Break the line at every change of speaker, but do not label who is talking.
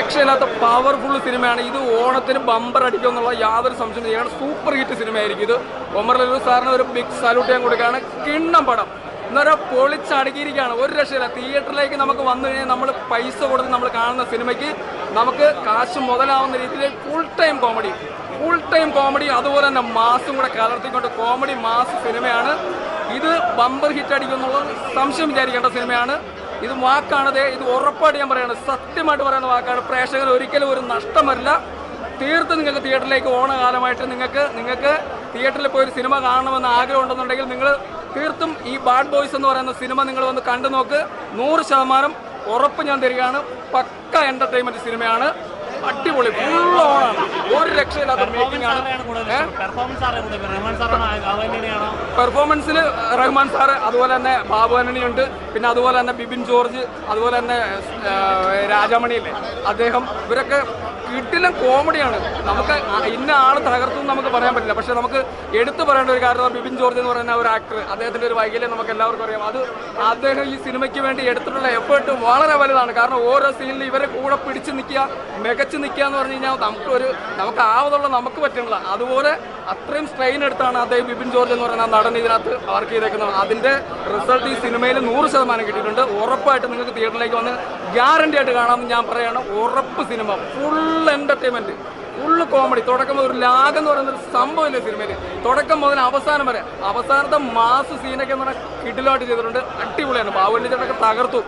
രക്ഷയില്ലാത്ത പവർഫുൾ സിനിമയാണ്. ഇത് ഓണത്തിന് ബമ്പർ അടിക്കും എന്നുള്ള യാതൊരു സംശയം ചെയ്യാണ് സൂപ്പർ ഹിറ്റ് സിനിമയായിരിക്കും ഇത്. ഒമർ ലലു സാറിന് ഒരു ബിഗ് സല്യൂട്ട് ഞാൻ കൊടുക്കുകയാണ്. കിണ്ണം പടം. എന്നൊരു പൊളിച്ചടുക്കിയിരിക്കുകയാണ്. ഒരു രക്ഷയില്ല. തിയേറ്ററിലേക്ക് നമുക്ക് വന്നു കഴിഞ്ഞാൽ നമ്മൾ പൈസ കൊടുത്ത് നമ്മൾ കാണുന്ന സിനിമയ്ക്ക് നമുക്ക് കാശ് മുതലാവുന്ന രീതിയിൽ full time comedy full time comedy അതുപോലെ തന്നെ മാസും കൂടെ കലർത്തിക്കൊണ്ട് കോമഡി മാസ് സിനിമയാണ്. ഇത് ബമ്പർ ഹിറ്റ് അടിക്കുന്നുള്ള സംശയം വിചാരിക്കേണ്ട സിനിമയാണ്. ഇത് വാക്കാണത് ഇത് ഉറപ്പായിട്ട് ഞാൻ പറയുന്നത് സത്യമായിട്ട് പറയുന്ന വാക്കാണ്. പ്രേക്ഷകർ ഒരിക്കലും ഒരു നഷ്ടം വരില്ല. തീർത്ത് നിങ്ങൾക്ക് തിയേറ്ററിലേക്ക് ഓണകാലമായിട്ട് നിങ്ങൾക്ക് നിങ്ങൾക്ക് തിയേറ്ററിൽ പോയി ഒരു സിനിമ കാണണമെന്ന് ആഗ്രഹം ഉണ്ടെന്നുണ്ടെങ്കിൽ നിങ്ങൾ തീർത്തും ഈ ബാഡ് ബോയ്സ് എന്ന് പറയുന്ന സിനിമ നിങ്ങൾ വന്ന് കണ്ടു നോക്ക്. നൂറ് ശതമാനം ഉറപ്പ് ഞാൻ തരികയാണ്. പക്ക എന്റർടൈൻമെന്റ് സിനിമയാണ്. അടിപൊളി ഫുൾ ഓണാണ് ഒരു രക്ഷയില്ലാത്ത മേക്കിംഗ് ആണ്. പെർഫോമൻസിൽ റഹ്മാൻ സാറ് അതുപോലെ തന്നെ ബാബു ആന്റണി ഉണ്ട് പിന്നെ അതുപോലെ തന്നെ ബിബിൻ ജോർജ് അതുപോലെ തന്നെ രാജാമണിയില്ലേ? അദ്ദേഹം ഇവരൊക്കെ കിട്ടിലും കോമഡിയാണ്. നമുക്ക് ഇന്ന ആൾ തകർത്തു നമുക്ക് പറയാൻ പറ്റില്ല. പക്ഷെ നമുക്ക് എടുത്തു പറയേണ്ട ഒരു കാരണം ബിബിൻ ജോർജ് എന്ന് പറയുന്ന ഒരു ആക്ടർ അദ്ദേഹത്തിന്റെ ഒരു വൈകല്യം നമുക്ക് എല്ലാവർക്കും അറിയാം. അത് അദ്ദേഹം ഈ സിനിമയ്ക്ക് വേണ്ടി എടുത്തിട്ടുള്ള എഫേർട്ട് വളരെ വലുതാണ്. കാരണം ഓരോ സീനിലും ഇവരെ കൂടെ പിടിച്ചു നിൽക്കുക മികച്ചു നിൽക്കുക എന്ന് പറഞ്ഞു കഴിഞ്ഞാൽ നമുക്കൊരു നമുക്ക് ആവതുള്ള നമുക്ക് പറ്റുന്നില്ല അതുപോലെ അത്രയും സ്ട്രെയിൻ എടുത്താണ് അദ്ദേഹം ബിപിൻ ജോർജ് എന്ന് പറയുന്ന നടൻ ഇതിനകത്ത് വർക്ക് ചെയ്തേക്കുന്നത്. അതിന്റെ റിസൾട്ട് ഈ സിനിമയിൽ നൂറ് ശതമാനം കിട്ടിയിട്ടുണ്ട്. ഉറപ്പായിട്ട് നിങ്ങൾക്ക് തിയേറ്ററിലേക്ക് വന്ന് ഗ്യാരണ്ടി ആയിട്ട് കാണാമെന്ന് ഞാൻ പറയുകയാണ് ഉറപ്പ് cinema full entertainment full comedy തുടക്കം മുതൽ ഒരു ലാഗ് എന്ന് പറയുന്ന ഒരു സംഭവമില്ല സിനിമയിൽ തുടക്കം മുതൽ അവസാനം വരെ അവസാനത്തെ മാസ് സീനൊക്കെ എന്ന് പറഞ്ഞാൽ കിടിലായിട്ട് ചെയ്തിട്ടുണ്ട്. അടിപൊളിയാണ്. ബാഹുബലി ചേട്ടനൊക്കെ തകർത്തു.